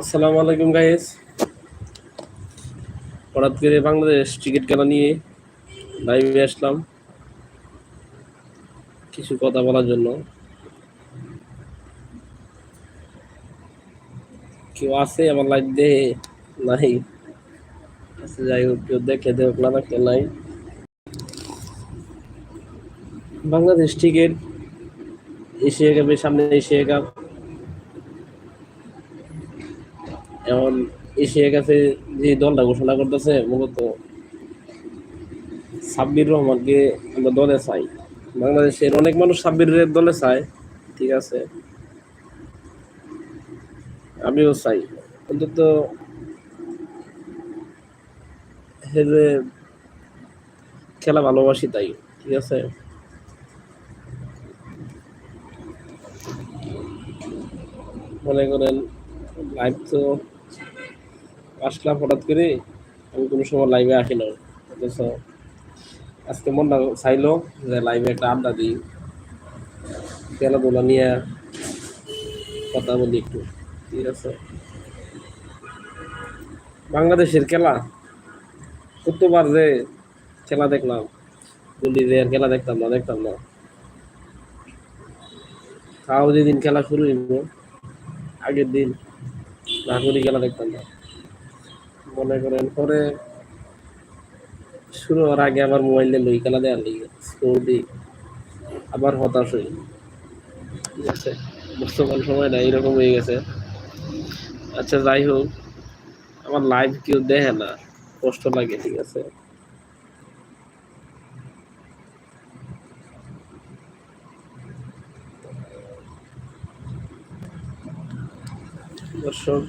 আসসালামু আলাইকুম গাইস হঠাৎ করে বাংলাদেশ ক্রিকেট খেলা নিয়ে লাইভে আসলাম। কিছু কথা বলার জন্য। কেউ আছে আমার লাইভ দে নাই। আচ্ছা যাই হোক, কেউ দেখে দেখ না, দেখে নাই। বাংলাদেশ ক্রিকেট এশিয়া কাপের সামনে এশিয়া কাপ। এখন এশিয়া কাপে যে দলটা ঘোষণা করতেছে, মূলত সাব্বির রহমানকে আমরা দলে চাই। বাংলাদেশের অনেক মানুষ সাব্বিরের দলে চায়, ঠিক আছে। আমিও চাই। অন্তত হেরে খেলা ভালোবাসি তাই, ঠিক আছে। মনে করেন লাইভ তো আসলাম হঠাৎ করে। আমি কোনো সময় লাইভে আসি না আজকে মনটা চাইলো যে লাইভে একটা আড্ডা দিই। খেলাধুলা নিয়ে কথা বলি একটু। ঠিক আছে? বাংলাদেশের খেলা। কতবার যে খেলা দেখলাম বলি যে খেলা দেখতাম না দেখতাম না। তাও যেদিন খেলা শুরু হইব, আগের দিন নাগরিক খেলা দেখতাম না। মনে করেন, পরে শুরু হওয়ার আগে আবার মোবাইল দিয়ে লই খেলা দেওয়ার লিগে দিই। আবার হতাশ হই। ঠিক আছে, বর্তমান সময়টা এইরকম হয়ে গেছে। আচ্ছা যাই হোক, আমার লাইভ কেউ দেখে না, কষ্ট লাগে, ঠিক আছে। দর্শক।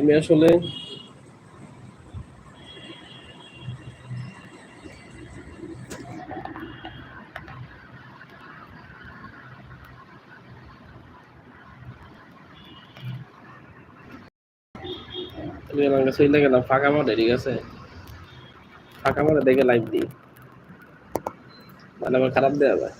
আমি আসলে আমি কাছে চলে গেলাম, ফাঁকা মাঠে, ঠিক আছে? ফাঁকা মাঠে দেখে লাইভ দিই। মানে আমার খারাপ দেওয়া যায়।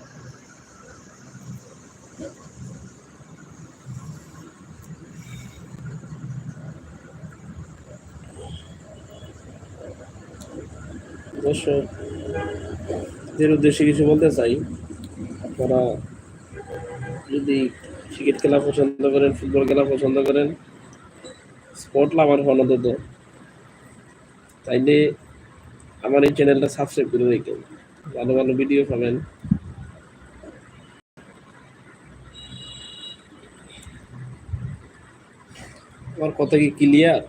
দর্শক এর উদ্দেশ্যে কিছু বলতে চাই। আপনারা যদি ক্রিকেট খেলা পছন্দ করেন ফুটবল খেলা পছন্দ করেন স্পোর্ট লাভার হন অন্তত, তাইলে আমার এই চ্যানেলটা সাবস্ক্রাইব করে রেখেন ভালো ভালো ভিডিও পাবেন। আমার কথা কি ক্লিয়ার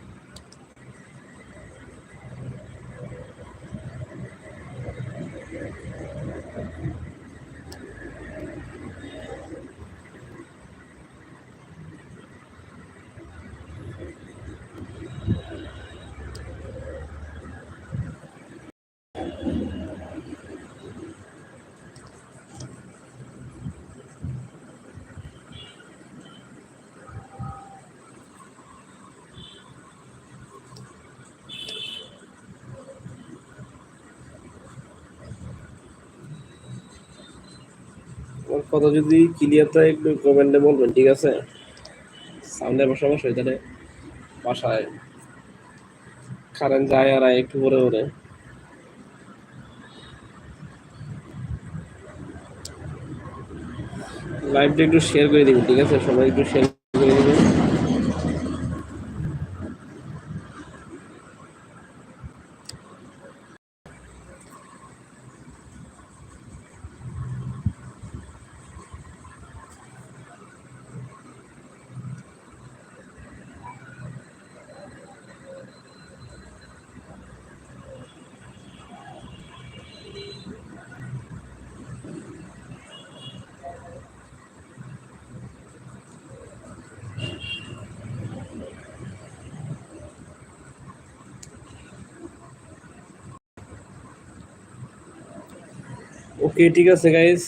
কথা যদি ক্লিয়ার থাকে একটু কমেন্টে বলবেন, ঠিক আছে? সামনে বসে বসে তাহলে বাসায় কারেন্ট যায় আর একটু পরে পরে লাইভটা একটু শেয়ার করে দিবেন, ঠিক আছে? সবাই একটু শেয়ার করে দিবেন ওকে ঠিক আছে গাইজ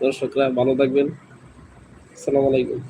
দর্শকরা ভালো থাকবেন। আসসালামু আলাইকুম।